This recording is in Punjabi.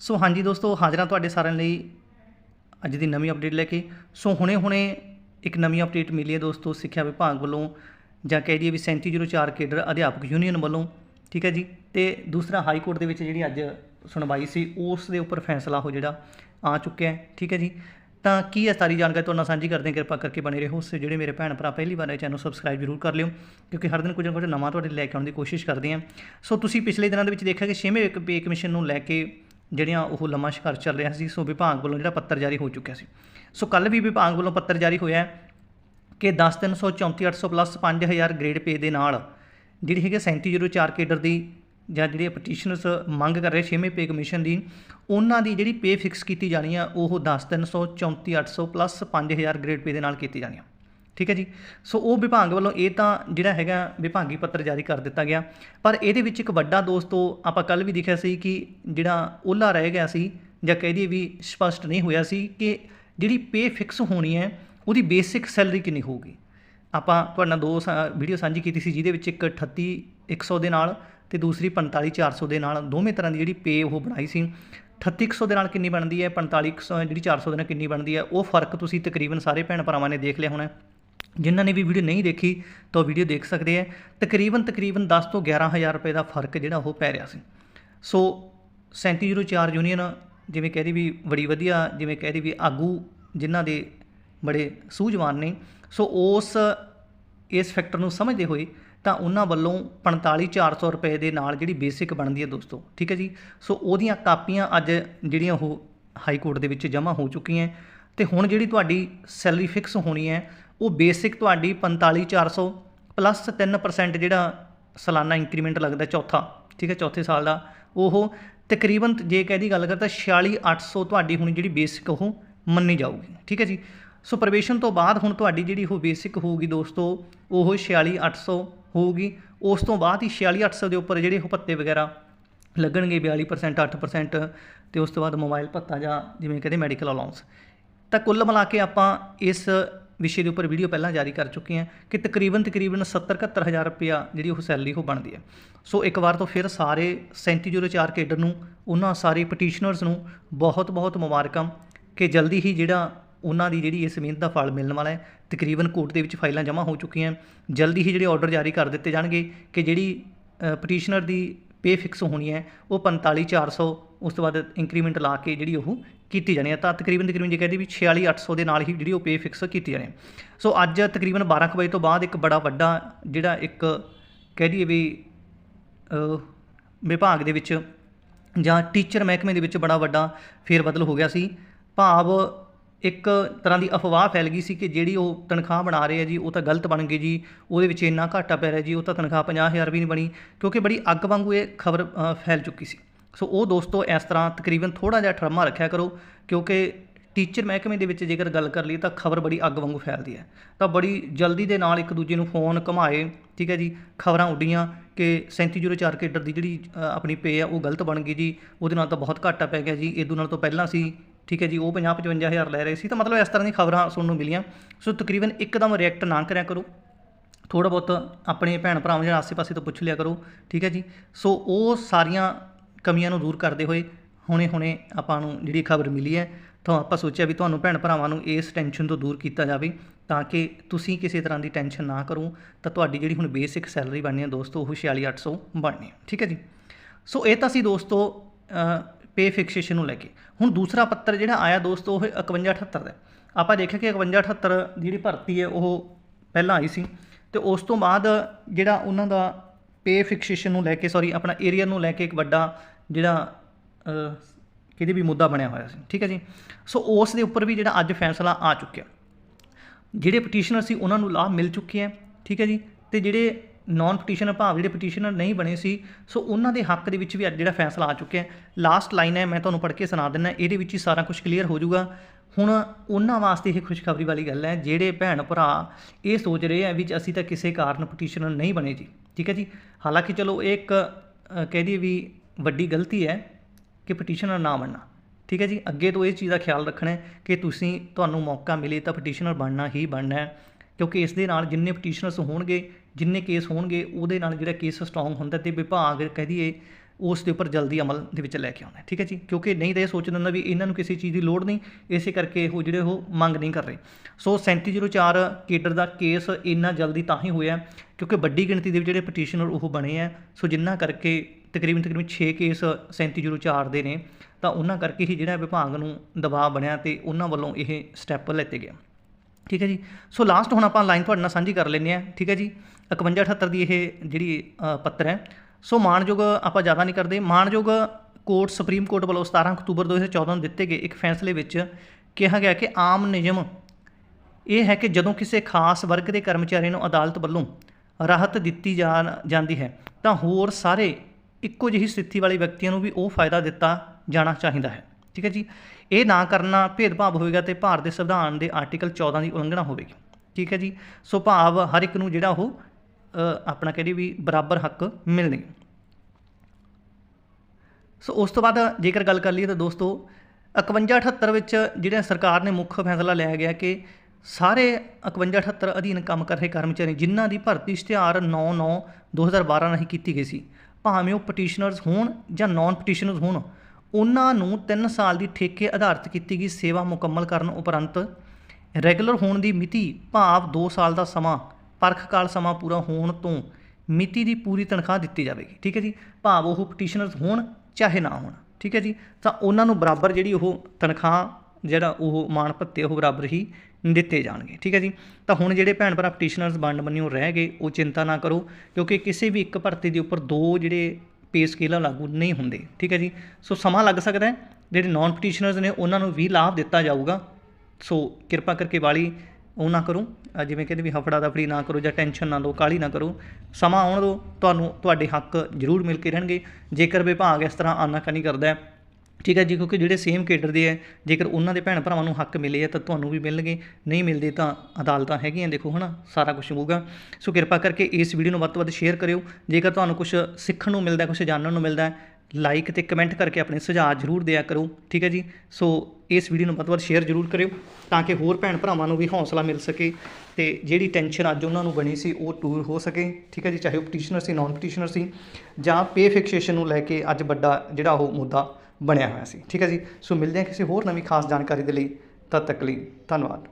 ਸੋ ਹਾਂਜੀ ਦੋਸਤੋ, ਹਾਜ਼ਰਾਂ ਤੁਹਾਡੇ ਸਾਰਿਆਂ ਲਈ ਅੱਜ ਦੀ ਨਵੀਂ ਅਪਡੇਟ ਲੈ ਕੇ। ਸੋ ਹੁਣੇ-ਹੁਣੇ ਇੱਕ ਨਵੀਂ ਅਪਡੇਟ ਮਿਲੀ ਹੈ ਦੋਸਤੋ ਸਿੱਖਿਆ ਵਿਭਾਗ ਵੱਲੋਂ, ਜਾਂ ਕਹਿ ਦਈਏ ਵੀ 3704 ਕੇਡਰ ਅਧਿਆਪਕ ਯੂਨੀਅਨ ਵੱਲੋਂ, ਠੀਕ ਹੈ ਜੀ? ਤੇ ਦੂਸਰਾ ਹਾਈ ਕੋਰਟ ਦੇ ਵਿੱਚ ਜਿਹੜੀ ਅੱਜ ਸੁਣਵਾਈ ਸੀ, ਉਸ ਦੇ ਉੱਪਰ ਫੈਸਲਾ ਹੋ ਜਿਹੜਾ ਆ ਚੁੱਕਿਆ ਹੈ, ਠੀਕ ਹੈ ਜੀ? ਤਾਂ ਕੀ ਹੈ ਸਾਰੀ ਜਾਣਕਾਰੀ ਤੁਹਾਡੇ ਨਾਲ ਸਾਂਝੀ ਕਰਦੇ ਹਾਂ, ਕਿਰਪਾ ਕਰਕੇ ਬਣੇ ਰਹੋ। ਸੋ ਜਿਹੜੇ ਮੇਰੇ ਭੈਣ ਭਰਾ ਪਹਿਲੀ ਵਾਰ ਇਹ ਚੈਨਲ ਸਬਸਕ੍ਰਾਈਬ ਜ਼ਰੂਰ ਕਰ ਲਿਓ, ਕਿਉਂਕਿ ਹਰ ਦਿਨ ਕੁਝ ਨਾ ਕੁਝ ਨਵਾਂ ਤੁਹਾਡੇ ਲੈ ਕੇ ਆਉਣ ਦੀ ਕੋਸ਼ਿਸ਼ ਕਰਦੇ ਹਾਂ। ਸੋ ਤੁਸੀਂ ਪਿਛਲੇ ਦਿਨਾਂ ਦੇ ਵਿੱਚ ਦੇਖਿਆ ਕਿ ਛੇਵੇਂ ਇੱਕ ਪੇ ਕਮਿਸ਼ਨ ਨੂੰ ਲੈ ਕੇ ਜਿਹੜੀਆਂ ਉਹ ਲੰਮਾ ਸੰਘਰਸ਼ ਚੱਲ ਰਿਹਾ ਸੀ, ਸੋ ਵਿਭਾਗ ਵੱਲੋਂ ਜਿਹੜਾ ਪੱਤਰ ਜਾਰੀ ਹੋ ਚੁੱਕਿਆ ਸੀ। ਸੋ ਕੱਲ ਵੀ ਵਿਭਾਗ ਵੱਲੋਂ ਪੱਤਰ ਜਾਰੀ ਹੋਇਆ ਹੈ ਕਿ 10334 ਪਲੱਸ 5000 ਗ੍ਰੇਡ ਪੇ ਦੇ ਨਾਲ ਜਿਹੜੀ ਹੈਗੀ 3704 ਕੇਡਰ ਦੀ ਜਾਂ ਜਿਹੜੇ ਪਟੀਸ਼ਨਰਸ ਮੰਗ ਕਰ ਰਹੇ ਛੇਵੇਂ ਪੇ ਕਮਿਸ਼ਨ ਦੀ, ਉਹਨਾਂ ਦੀ ਜਿਹੜੀ ਪੇ ਫਿਕਸ ਕੀਤੀ ਜਾਣੀ ਆ, ਉਹ 10334 ਪਲੱਸ 5000 ਗ੍ਰੇਡ ਪੇ ਦੇ ਨਾਲ ਕੀਤੀ ਜਾਣੀ ਆ। ਠੀਕ ਹੈ ਜੀ? ਸੋ ਉਹ ਵਿਭਾਗ ਵੱਲੋਂ ਇਹ ਤਾਂ ਜਿਹੜਾ ਹੈਗਾ ਵਿਭਾਗੀ ਪੱਤਰ ਜਾਰੀ ਕਰ ਦਿੱਤਾ ਗਿਆ। ਪਰ ਇਹਦੇ ਵਿੱਚ ਇੱਕ ਵੱਡਾ ਦੋਸਤੋ ਆਪਾਂ ਕੱਲ ਵੀ ਦੇਖਿਆ ਸੀ ਕਿ ਜਿਹੜਾ ਓਲਾ ਰਹਿ ਗਿਆ ਸੀ ਜਾਂ ਕਹਿ ਦਈਏ ਵੀ ਸਪਸ਼ਟ ਨਹੀਂ ਹੋਇਆ ਸੀ ਕਿ ਜਿਹੜੀ ਪੇ ਫਿਕਸ ਹੋਣੀ ਹੈ, ਉਹਦੀ ਬੇਸਿਕ ਸੈਲਰੀ ਕਿੰਨੀ ਹੋਊਗੀ। ਆਪਾਂ ਤੁਹਾਡਾ ਨਾਲ ਦੋ ਵੀਡੀਓ ਸਾਂਝੀ ਕੀਤੀ ਸੀ, ਜਿਹਦੇ ਵਿੱਚ ਇੱਕ 38 100 ਦੇ ਨਾਲ ਤੇ ਦੂਸਰੀ 45 400 ਦੇ ਨਾਲ। ਦੋਵੇਂ ਤਰ੍ਹਾਂ ਦੀ ਜਿਹੜੀ ਪੇ ਉਹ ਬਣਾਈ ਸੀ। 38 100 ਦੇ ਨਾਲ ਕਿੰਨੀ ਬਣਦੀ ਹੈ? 45 100 ਜਿਹੜੀ 400 ਦੇ ਨਾਲ ਕਿੰਨੀ ਬਣਦੀ ਹੈ? ਉਹ ਫ਼ਰਕ ਤੁਸੀਂ ਤਕਰੀਬਨ ਸਾਰੇ ਭੈਣ ਭਰਾਵਾਂ ਨੇ ਦੇਖ ਲਿਆ ਹੋਣਾ ਜਿਨ੍ਹਾਂ ਨੇ ਵੀ ਵੀਡੀਓ ਨਹੀਂ ਦੇਖੀ ਤਾਂ ਉਹ ਵੀਡੀਓ ਦੇਖ ਸਕਦੇ ਹੈ ਤਕਰੀਬਨ ਤਕਰੀਬਨ 10 ਤੋਂ 11000 ਰੁਪਏ ਦਾ ਫ਼ਰਕ ਜਿਹੜਾ ਉਹ ਪੈ ਰਿਹਾ ਸੀ। ਸੋ 3704 ਯੂਨੀਅਨ ਜਿਵੇਂ ਕਹਿ ਰਹੀ ਵੀ ਬੜੀ ਵਧੀਆ, ਜਿਵੇਂ ਕਹਿ ਰਹੀ ਵੀ ਆਗੂ ਜਿਨ੍ਹਾਂ ਦੇ ਬੜੇ ਸੂਝਵਾਨ ਨੇ। ਸੋ ਉਸ, ਇਸ ਫੈਕਟਰ ਨੂੰ ਸਮਝਦੇ ਹੋਏ ਤਾਂ ਉਹਨਾਂ ਵੱਲੋਂ 45400 ਰੁਪਏ ਦੇ ਨਾਲ ਜਿਹੜੀ ਬੇਸਿਕ ਬਣਦੀ ਹੈ ਦੋਸਤੋ, ਠੀਕ ਹੈ ਜੀ? ਸੋ ਉਹਦੀਆਂ ਕਾਪੀਆਂ ਅੱਜ ਜਿਹੜੀਆਂ ਉਹ ਹਾਈ ਕੋਰਟ ਦੇ ਵਿੱਚ ਜਮ੍ਹਾਂ ਹੋ ਚੁੱਕੀਆਂ। ਤੇ ਹੁਣ ਜਿਹੜੀ ਤੁਹਾਡੀ ਸੈਲਰੀ ਫਿਕਸ ਹੋਣੀ ਹੈ ਉਹ ਬੇਸਿਕ ਤੁਹਾਡੀ 45400 ਪਲੱਸ 3% ਜਿਹੜਾ ਸਾਲਾਨਾ ਇੰਕਰੀਮੈਂਟ ਲੱਗਦਾ ਚੌਥਾ, ਠੀਕ ਹੈ, ਚੌਥੇ ਸਾਲ ਦਾ, ਉਹ ਤਕਰੀਬਨ ਜੇ ਕਹਿਦੀ ਗੱਲ ਕਰ ਕਰਤਾ 46800 ਤੁਹਾਡੀ ਹੁਣ ਜਿਹੜੀ ਬੇਸਿਕ ਉਹ ਮੰਨੀ ਜਾਊਗੀ, ਠੀਕ ਹੈ ਜੀ। ਸੋ ਪ੍ਰਵੇਸ਼ਨ ਤੋਂ ਬਾਅਦ ਹੁਣ ਤੁਹਾਡੀ ਜਿਹੜੀ ਉਹ ਬੇਸਿਕ ਹੋਊਗੀ ਦੋਸਤੋ, ਉਹ 46800 ਹੋਊਗੀ। ਉਸ ਤੋਂ ਬਾਅਦ ਹੀ 46800 ਦੇ ਉੱਪਰ ਜਿਹੜੇ ਉਹ ਭੱਤੇ ਵਗੈਰਾ ਲੱਗਣਗੇ 42% 8% ਤੇ ਉਸ ਤੋਂ ਬਾਅਦ ਮੋਬਾਈਲ ਭੱਤਾ ਜਾਂ ਜਿਵੇਂ ਕਹਿੰਦੇ ਮੈਡੀਕਲ ਅਲਾਉਂਸ ਤਾਂ ਕੁੱਲ ਮਿਲਾ ਕੇ ਆਪਾਂ ਇਸ ਵਿਸ਼ੇ ਦੇ ਉੱਪਰ ਵੀਡੀਓ ਪਹਿਲਾਂ ਜਾਰੀ ਕਰ ਚੁੱਕੇ ਹਾਂ ਕਿ ਤਕਰੀਬਨ ਤਕਰੀਬਨ 70 71000 ਰੁਪਇਆ ਜਿਹੜੀ ਉਹ ਸੈਲਰੀ ਉਹ ਬਣਦੀ ਹੈ। ਸੋ ਇੱਕ ਵਾਰ ਤੋਂ ਫਿਰ ਸਾਰੇ 3704 ਕੇਡਰ ਨੂੰ, ਉਹਨਾਂ ਸਾਰੇ ਪਟੀਸ਼ਨਰਸ ਨੂੰ ਬਹੁਤ ਬਹੁਤ ਮੁਬਾਰਕਾਂ ਕਿ ਜਲਦੀ ਹੀ ਜਿਹੜਾ ਉਹਨਾਂ ਦੀ ਜਿਹੜੀ ਇਸ ਮਿਹਨਤ ਦਾ ਫਲ ਮਿਲਣ ਵਾਲਾ ਹੈ, ਤਕਰੀਬਨ ਕੋਰਟ ਦੇ ਵਿੱਚ ਫਾਈਲਾਂ ਜਮ੍ਹਾਂ ਹੋ ਚੁੱਕੀਆਂ ਜਲਦੀ ਹੀ ਜਿਹੜੇ ਆਰਡਰ ਜਾਰੀ ਕਰ ਦਿੱਤੇ ਜਾਣਗੇ ਕਿ ਜਿਹੜੀ ਪਟੀਸ਼ਨਰ ਦੀ ਪੇ ਫਿਕਸ ਹੋਣੀ ਹੈ, ਉਹ 45400 ਉਸ ਤੋਂ ਬਾਅਦ ਇੰਕਰੀਮੈਂਟ ਲਾ ਕੇ ਜਿਹੜੀ ਉਹ ਕੀਤੀ ਜਾਣੀ ਹੈ, ਤਾਂ ਤਕਰੀਬਨ ਤਕਰੀਬਨ ਜੇ ਕਹਿੰਦੇ ਵੀ 46800 ਦੇ ਨਾਲ ਹੀ ਜਿਹੜੀ ਉਹ ਪੇ ਫਿਕਸ ਕੀਤੀ ਜਾਣੀ ਸੋ ਅੱਜ ਤਕਰੀਬਨ 12 ਕੁ ਵਜੇ ਤੋਂ ਬਾਅਦ ਇੱਕ ਬੜਾ ਵੱਡਾ ਜਿਹੜਾ ਇੱਕ ਕਹਿ ਦਈਏ ਵੀ ਵਿਭਾਗ ਦੇ ਵਿੱਚ ਜਾਂ ਟੀਚਰ ਮਹਿਕਮੇ ਦੇ ਵਿੱਚ ਬੜਾ ਵੱਡਾ ਫੇਰ ਬਦਲ ਹੋ ਗਿਆ ਸੀ। ਭਾਵ ਇੱਕ ਤਰ੍ਹਾਂ ਦੀ ਅਫਵਾਹ ਫੈਲ ਗਈ ਸੀ ਕਿ ਜਿਹੜੀ ਉਹ ਤਨਖਾਹ ਬਣਾ ਰਹੇ ਆ ਜੀ, ਉਹ ਤਾਂ ਗਲਤ ਬਣ ਗਈ ਜੀ, ਉਹਦੇ ਵਿੱਚ ਇੰਨਾ ਘਾਟਾ ਪੈ ਰਿਹਾ ਜੀ, ਉਹ ਤਾਂ ਤਨਖਾਹ 50000 ਵੀ ਨਹੀਂ ਬਣੀ, ਕਿਉਂਕਿ ਬੜੀ ਅੱਗ ਵਾਂਗੂ ਇਹ ਖਬਰ ਫੈਲ ਚੁੱਕੀ ਸੀ। ਸੋ ਉਹ ਦੋਸਤੋ ਇਸ ਤਰ੍ਹਾਂ ਤਕਰੀਬਨ ਥੋੜਾ ਜਿਹਾ ਠਰਮਾ ਰੱਖਿਆ ਕਰੋ, ਕਿਉਂਕਿ ਟੀਚਰ ਮਹਿਕਮੇ ਦੇ ਵਿੱਚ ਜੇਕਰ ਗੱਲ ਕਰ ਲਈ ਤਾਂ ਖਬਰ ਬੜੀ ਅੱਗ ਵਾਂਗੂ ਫੈਲਦੀ ਹੈ। ਤਾਂ ਬੜੀ ਜਲਦੀ ਦੇ ਨਾਲ ਇੱਕ ਦੂਜੇ ਨੂੰ ਫੋਨ ਘਮਾਏ, ਠੀਕ ਹੈ ਜੀ, ਖਬਰਾਂ ਉੱਡੀਆਂ ਕਿ 3704 ਕੇਡਰ ਦੀ ਜਿਹੜੀ ਆਪਣੀ ਪੇ ਆ ਉਹ ਗਲਤ ਬਣ ਗਈ ਜੀ, ਉਹਦੇ ਨਾਲ ਤਾਂ ਬਹੁਤ ਘਾਟਾ ਪੈ ਗਿਆ ਜੀ ਇਹਦੋਂ ਨਾਲ ਤੋਂ ਪਹਿਲਾਂ ਸੀ, ਠੀਕ ਹੈ ਜੀ, ਉਹ 50 55000 ਲੈ ਰਹੇ ਸੀ, ਤਾਂ ਮਤਲਬ ਇਸ ਤਰ੍ਹਾਂ ਦੀਆਂ ਖਬਰਾਂ ਸੁਣਨ ਨੂੰ ਮਿਲੀਆਂ। ਸੋ ਤਕਰੀਬਨ ਇੱਕਦਮ ਰਿਐਕਟ ਨਾ ਕਰਿਆ ਕਰੋ। ਥੋੜਾ ਬਹੁਤ ਆਪਣੇ ਭੈਣ ਭਰਾਵਾਂ ਜਿਹੜੇ ਆਸੇ-ਪਾਸੇ ਤੋਂ ਪੁੱਛ ਲਿਆ ਕਰੋ, ਠੀਕ ਹੈ ਜੀ। ਸੋ ਉਹ ਸਾਰੀਆਂ ਕਮੀਆਂ ਨੂੰ ਦੂਰ ਕਰਦੇ ਹੋਏ ਹੁਣੇ ਹੁਣੇ ਆਪਾਂ ਨੂੰ ਜਿਹੜੀ ਖਬਰ ਮਿਲੀ ਹੈ, ਤਾਂ ਆਪਾਂ ਸੋਚਿਆ ਵੀ ਤੁਹਾਨੂੰ ਭੈਣ ਭਰਾਵਾਂ ਨੂੰ ਇਸ ਟੈਨਸ਼ਨ ਤੋਂ ਦੂਰ ਕੀਤਾ ਜਾਵੇ, ਤਾਂ ਕਿ ਤੁਸੀਂ ਕਿਸੇ ਤਰ੍ਹਾਂ ਦੀ ਟੈਨਸ਼ਨ ਨਾ ਕਰੋ, ਤਾਂ ਤੁਹਾਡੀ ਜਿਹੜੀ ਹੁਣ ਬੇਸਿਕ ਸੈਲਰੀ ਬਣਨੀ ਹੈ ਦੋਸਤੋ, ਉਹ 46800 ਬਣਨੀ ਹੈ, ਠੀਕ ਹੈ ਜੀ? ਸੋ ਇਹ ਤਾਂ ਸੀ ਦੋਸਤੋ ਪੇ ਫਿਕਸੇਸ਼ਨ ਨੂੰ ਲੈ ਕੇ, ਹੁਣ ਦੂਸਰਾ ਪੱਤਰ ਜਿਹੜਾ ਆਇਆ ਦੋਸਤੋ, ਉਹ 5178 ਦਾ ਆਪਾਂ ਦੇਖਿਆ ਕਿ 5178 ਦੀ ਜਿਹੜੀ ਭਰਤੀ ਹੈ, ਉਹ ਪਹਿਲਾਂ ਆਈ ਸੀ, ਤੇ ਉਸ ਤੋਂ ਬਾਅਦ ਜਿਹੜਾ ਉਹਨਾਂ ਦਾ ਪੇ ਫਿਕਸੇਸ਼ਨ ਨੂੰ ਲੈ ਕੇ ਸੌਰੀ ਆਪਣਾ ਏਰੀਆ ਨੂੰ ਲੈ ਕੇ ਇੱਕ ਵੱਡਾ ਜਿਹੜਾ ਕਿਤੇ ਵੀ ਮੁੱਦਾ ਬਣਿਆ ਹੋਇਆ ਸੀ। ਠੀਕ ਹੈ ਜੀ? ਸੋ ਉਸ ਦੇ ਉੱਪਰ ਵੀ ਜਿਹੜਾ ਅੱਜ ਫੈਸਲਾ ਆ ਚੁੱਕਿਆ। ਜਿਹੜੇ ਪਟੀਸ਼ਨਰ ਸੀ, ਉਹਨਾਂ ਨੂੰ ਲਾਭ ਮਿਲ ਚੁੱਕੇ ਹੈ। ਠੀਕ ਹੈ ਜੀ? ਤੇ ਜਿਹੜੇ ਨਾਨ ਪਟੀਸ਼ਨਰ ਭਾਵ ਜਿਹੜੇ ਪਟੀਸ਼ਨਰ ਨਹੀਂ ਬਣੇ ਸੀ, ਸੋ ਉਹਨਾਂ ਦੇ ਹੱਕ ਦੇ ਵਿੱਚ ਵੀ ਅੱਜ ਜਿਹੜਾ ਫੈਸਲਾ ਆ ਚੁੱਕਿਆ ਹੈ। ਲਾਸਟ ਲਾਈਨ ਹੈ, ਮੈਂ ਤੁਹਾਨੂੰ ਪੜ੍ਹ ਕੇ ਸੁਣਾ ਦਿੰਦਾ ਇਹਦੇ ਵਿੱਚ ਹੀ ਸਾਰਾ ਕੁਝ ਕਲੀਅਰ ਹੋ ਜਾਊਗਾ। ਹੁਣ ਉਹਨਾਂ ਵਾਸਤੇ ਇਹ ਖੁਸ਼ਖਬਰੀ ਵਾਲੀ ਗੱਲ ਹੈ, ਜਿਹੜੇ ਭੈਣ ਭਰਾ ਇਹ ਸੋਚ ਰਹੇ ਆ ਵੀ ਅਸੀਂ ਤਾਂ ਕਿਸੇ ਕਾਰਨ ਪਟੀਸ਼ਨਰ ਨਹੀਂ ਬਣੇ ਜੀ। ਠੀਕ ਹੈ ਜੀ? ਹਾਲਾਂਕਿ ਚਲੋ, ਇਹ ਇੱਕ ਕਹਿ ਦਈਏ ਵੀ ਵੱਡੀ ਗਲਤੀ ਹੈ ਕਿ ਪਟੀਸ਼ਨਰ ਨਾ ਬਣਨਾ। ਠੀਕ ਹੈ ਜੀ? ਅੱਗੇ ਤੋਂ ਇਹ ਚੀਜ਼ ਦਾ ਖਿਆਲ ਰੱਖਣਾ ਕਿ ਤੁਸੀਂ ਤੁਹਾਨੂੰ ਮੌਕਾ ਮਿਲੇ ਤਾਂ ਪਟੀਸ਼ਨਰ ਬਣਨਾ ਹੀ ਬਣਨਾ ਹੈ। ਕਿਉਂਕਿ ਇਸ ਦੇ ਨਾਲ ਜਿੰਨੇ ਪਟੀਸ਼ਨਰਸ ਹੋਣਗੇ, ਜਿੰਨੇ ਕੇਸ ਹੋਣਗੇ, ਉਹਦੇ ਨਾਲ ਜਿਹੜਾ ਕੇਸ ਸਟਰੋਂਗ ਹੁੰਦਾ ਤੇ ਵਿਭਾਗ ਕਹਿ ਦਈਏ, ਉਸ ਦੇ ਉੱਪਰ ਜਲਦੀ ਅਮਲ ਦੇ ਵਿੱਚ ਲੈ ਕੇ ਆਉਣਾ ਠੀਕ ਹੈ ਜੀ? ਕਿਉਂਕਿ ਨਹੀਂ ਤਾਂ ਇਹ ਸੋਚਦਾ ਦਿੰਦਾ ਵੀ ਇਹਨਾਂ ਨੂੰ ਕਿਸੇ ਚੀਜ਼ ਦੀ ਲੋੜ ਨਹੀਂ, ਇਸੇ ਕਰਕੇ ਉਹ ਜਿਹੜੇ ਉਹ ਮੰਗ ਨਹੀਂ ਕਰ ਰਹੇ। ਸੋ 3704 ਕੇਡਰ ਦਾ ਕੇਸ ਇੰਨਾ ਜਲਦੀ ਤਾਂ ਹੀ ਹੋਇਆ ਕਿਉਂਕਿ ਵੱਡੀ ਗਿਣਤੀ ਦੇ ਵਿੱਚ ਜਿਹੜੇ ਪਟੀਸ਼ਨਰ ਉਹ ਬਣੇ ਆ ਸੋ ਜਿੰਨਾ ਕਰਕੇ ਤਕਰੀਬਨ ਤਕਰੀਬਨ 6 ਕੇਸ 3704 ਦੇ ਨੇ, ਤਾਂ ਉਹਨਾਂ ਕਰਕੇ ਹੀ ਜਿਹੜਾ ਵਿਭਾਗ ਨੂੰ ਦਬਾਅ ਬਣਿਆ ਤੇ ਉਹਨਾਂ ਵੱਲੋਂ ਇਹ ਸਟੈਪ ਲੈਤੇ ਗਿਆ ਠੀਕ ਹੈ ਜੀ? ਸੋ ਲਾਸਟ ਹੁਣ ਆਪਾਂ ਲਾਈਨ ਤੁਹਾਡੇ ਨਾਲ ਸਾਂਝੀ ਕਰ ਲੈਂਦੇ ਆ ਠੀਕ ਹੈ ਜੀ? 5178 ਦੀ ਇਹ ਜਿਹੜੀ ਪੱਤਰ ਹੈ। ਸੋ ਮਾਣਯੋਗ ਆਪਾਂ ਜ਼ਿਆਦਾ ਨਹੀਂ ਕਰਦੇ। ਮਾਣਯੋਗ ਕੋਰਟ ਸੁਪਰੀਮ ਕੋਰਟ ਵੱਲੋਂ 17 ਅਕਤੂਬਰ 2014 ਨੂੰ ਦਿੱਤੇ ਗਏ ਇੱਕ ਫੈਸਲੇ ਵਿੱਚ ਕਿਹਾ ਗਿਆ ਕਿ ਆਮ ਨਿਯਮ ਇਹ ਹੈ ਕਿ ਜਦੋਂ ਕਿਸੇ ਖਾਸ ਵਰਗ ਦੇ ਕਰਮਚਾਰੀ ਨੂੰ ਅਦਾਲਤ ਵੱਲੋਂ ਰਾਹਤ ਦਿੱਤੀ ਜਾਣ, ਜਾਂਦੀ ਹੈ, ਤਾਂ ਹੋਰ ਸਾਰੇ ਇੱਕੋ ਜਿਹੀ ਸਥਿਤੀ ਵਾਲੇ ਵਿਅਕਤੀਆਂ ਨੂੰ ਵੀ ਉਹ ਫਾਇਦਾ ਦਿੱਤਾ ਜਾਣਾ ਚਾਹੀਦਾ ਹੈ। ਠੀਕ ਹੈ ਜੀ? ਇਹ ਨਾ ਕਰਨਾ ਭੇਦਭਾਵ ਹੋਵੇਗਾ ਤੇ ਭਾਰਤ ਦੇ ਸੰਵਿਧਾਨ ਦੇ ਆਰਟੀਕਲ 14 ਦੀ ਉਲੰਘਣਾ ਹੋਵੇਗੀ। ਠੀਕ ਹੈ ਜੀ? ਸੋ ਭਾਵ ਹਰ ਇੱਕ ਨੂੰ ਜਿਹੜਾ ਉਹ ਅ, ਆਪਣਾ ਕਹਿੰਦੇ ਵੀ ਬਰਾਬਰ ਹੱਕ ਮਿਲਣਗੇ ਸੋ ਉਸ ਤੋਂ ਬਾਅਦ ਜੇਕਰ ਗੱਲ ਕਰ ਲਈਏ ਤਾਂ ਦੋਸਤੋ 5178 ਵਿੱਚ ਜਿਹੜਾ ਸਰਕਾਰ ਨੇ ਮੁੱਖ ਫੈਸਲਾ ਲਿਆ ਗਿਆ ਕਿ ਸਾਰੇ 5178 ਅਧੀਨ ਕੰਮ ਕਰ ਰਹੇ ਕਰਮਚਾਰੀ ਜਿਨ੍ਹਾਂ ਦੀ ਭਰਤੀ ਇਸ਼ਤਿਹਾਰ 9/9/2012 ਰਾਹੀਂ ਕੀਤੀ ਗਈ ਸੀ ਭਾਵੇਂ ਉਹ ਪਟੀਸ਼ਨਰਸ ਹੋਣ ਜਾਂ ਨਾਨ ਪਟੀਸ਼ਨਰਸ ਹੋਣ, ਉਹਨਾਂ ਨੂੰ 3 ਸਾਲ ਦੀ ਠੇਕੇ ਆਧਾਰਿਤ ਕੀਤੀ ਗਈ ਸੇਵਾ ਮੁਕੰਮਲ ਕਰਨ ਉਪਰੰਤ ਰੈਗੂਲਰ ਹੋਣ ਦੀ ਮਿਤੀ ਭਾਵ 2 ਸਾਲ ਦਾ ਸਮਾਂ ਪਰਖ ਕਾਲ ਸਮਾਂ ਪੂਰਾ ਹੋਣ ਤੋਂ ਮਿਤੀ ਦੀ ਪੂਰੀ ਤਨਖਾਹ ਦਿੱਤੀ ਜਾਵੇਗੀ। ਠੀਕ ਹੈ ਜੀ? ਭਾਵ ਉਹ ਪਟੀਸ਼ਨਰਸ ਹੋਣ ਚਾਹੇ ਨਾ ਹੋਣ। ਠੀਕ ਹੈ ਜੀ? ਤਾਂ ਉਹਨਾਂ ਨੂੰ ਬਰਾਬਰ ਜਿਹੜੀ ਉਹ ਤਨਖਾਹ ਜਿਹੜਾ ਉਹ ਮਾਣ ਭੱਤੇ ਉਹ ਬਰਾਬਰ ਹੀ ਦਿੱਤੇ ਜਾਣਗੇ। ਠੀਕ ਹੈ ਜੀ? ਤਾਂ ਹੁਣ ਜਿਹੜੇ ਭੈਣ ਭਰਾ ਪਟੀਸ਼ਨਰਸ ਵੰਡ ਬੰਨਿਓ ਰਹਿ ਗਏ, ਉਹ ਚਿੰਤਾ ਨਾ ਕਰੋ, ਕਿਉਂਕਿ ਕਿਸੇ ਵੀ ਇੱਕ ਭਰਤੀ ਦੇ ਉੱਪਰ ਦੋ ਜਿਹੜੇ ਪੇ ਸਕੇਲਾਂ ਲਾਗੂ ਨਹੀਂ ਹੁੰਦੇ। ਠੀਕ ਹੈ ਜੀ? ਸੋ ਸਮਾਂ ਲੱਗ ਸਕਦਾ ਹੈ, ਜਿਹੜੇ ਨਾਨ ਪਟੀਸ਼ਨਰਸ ਨੇ ਉਹਨਾਂ ਨੂੰ ਵੀ ਲਾਭ ਦਿੱਤਾ ਜਾਊਗਾ। ਸੋ ਕਿਰਪਾ ਕਰਕੇ ਵਾਲੀ ਉਹ ਨਾ ਕਰੋ। ਜਿਵੇਂ ਕਹਿੰਦੇ ਵੀ ਹਫੜਾ ਦਫੜੀ ਨਾ ਕਰੋ ਜਾਂ ਟੈਨਸ਼ਨ ਨਾ ਲਓ ਕਾਲੀ ਨਾ ਕਰੋ। ਸਮਾਂ ਆਉਣ ਦਿਓ ਤੁਹਾਨੂੰ ਤੁਹਾਡੇ ਹੱਕ ਜ਼ਰੂਰ ਮਿਲ ਕੇ ਰਹਿਣਗੇ। ਜੇਕਰ ਵਿਭਾਗ ਇਸ ਤਰ੍ਹਾਂ ਆਨਾਕਾਨੀ ਕਰਦਾ ਹੈ ਠੀਕ ਹੈ ਜੀ, ਕਿਉਂਕਿ ਜਿਹੜੇ ਸੇਮ ਕੇਡਰ ਦੇ ਹੈ ਜੇਕਰ ਉਹਨਾਂ ਦੇ ਭੈਣ ਭਰਾਵਾਂ ਨੂੰ ਹੱਕ ਮਿਲੇ ਆ, ਤਾਂ ਤੁਹਾਨੂੰ ਵੀ ਮਿਲਣਗੇ, ਨਹੀਂ ਮਿਲਦੇ ਤਾਂ ਅਦਾਲਤਾਂ ਹੈਗੀਆਂ, ਦੇਖੋ ਹਨਾ, ਸਾਰਾ ਕੁਝ ਹੋਊਗਾ। ਸੋ ਕਿਰਪਾ ਕਰਕੇ ਇਸ ਵੀਡੀਓ ਨੂੰ ਵੱਧ ਤੋਂ ਵੱਧ ਸ਼ੇਅਰ ਕਰਿਓ। ਜੇਕਰ ਤੁਹਾਨੂੰ ਕੁਝ ਸਿੱਖਣ ਨੂੰ ਮਿਲਦਾ ਕੁਝ ਜਾਣਨ ਨੂੰ ਮਿਲਦਾ ਲਾਈਕ ਤੇ ਕਮੈਂਟ ਕਰਕੇ ਆਪਣੇ ਸੁਝਾਅ ਜ਼ਰੂਰ ਦਿਆ ਕਰੋ, ਠੀਕ ਹੈ ਜੀ। ਸੋ ਇਸ ਵੀਡੀਓ ਨੂੰ ਵੱਧ ਤੋਂ ਵੱਧ ਸ਼ੇਅਰ ਜ਼ਰੂਰ ਕਰਿਓ, ਤਾਂ ਕਿ ਹੋਰ ਭੈਣ ਭਰਾਵਾਂ ਨੂੰ ਵੀ ਹੌਸਲਾ ਮਿਲ ਸਕੇ ਤੇ ਜਿਹੜੀ ਟੈਨਸ਼ਨ ਅੱਜ ਉਹਨਾਂ ਨੂੰ ਬਣੀ ਸੀ, ਉਹ ਟੂਰ ਹੋ ਸਕੇ, ਠੀਕ ਹੈ ਜੀ। ਚਾਹੇ ਉਹ ਪਟੀਸ਼ਨਰ ਸੀ ਨਾਨ ਪਟੀਸ਼ਨਰ ਸੀ, ਜਾਂ ਪੇ ਫਿਕਸੇਸ਼ਨ ਨੂੰ ਲੈ ਕੇ ਅੱਜ ਵੱਡਾ ਜਿਹੜਾ ਉਹ ਮੁੱਦਾ ਬਣਿਆ ਹੋਇਆ ਸੀ। ਠੀਕ ਹੈ ਜੀ? ਸੋ ਮਿਲਦੇ ਹਾਂ ਕਿਸੇ ਹੋਰ ਨਵੀਂ ਖਾਸ ਜਾਣਕਾਰੀ ਦੇ ਲਈ। ਤਦ ਤੱਕ ਲਈ ਧੰਨਵਾਦ।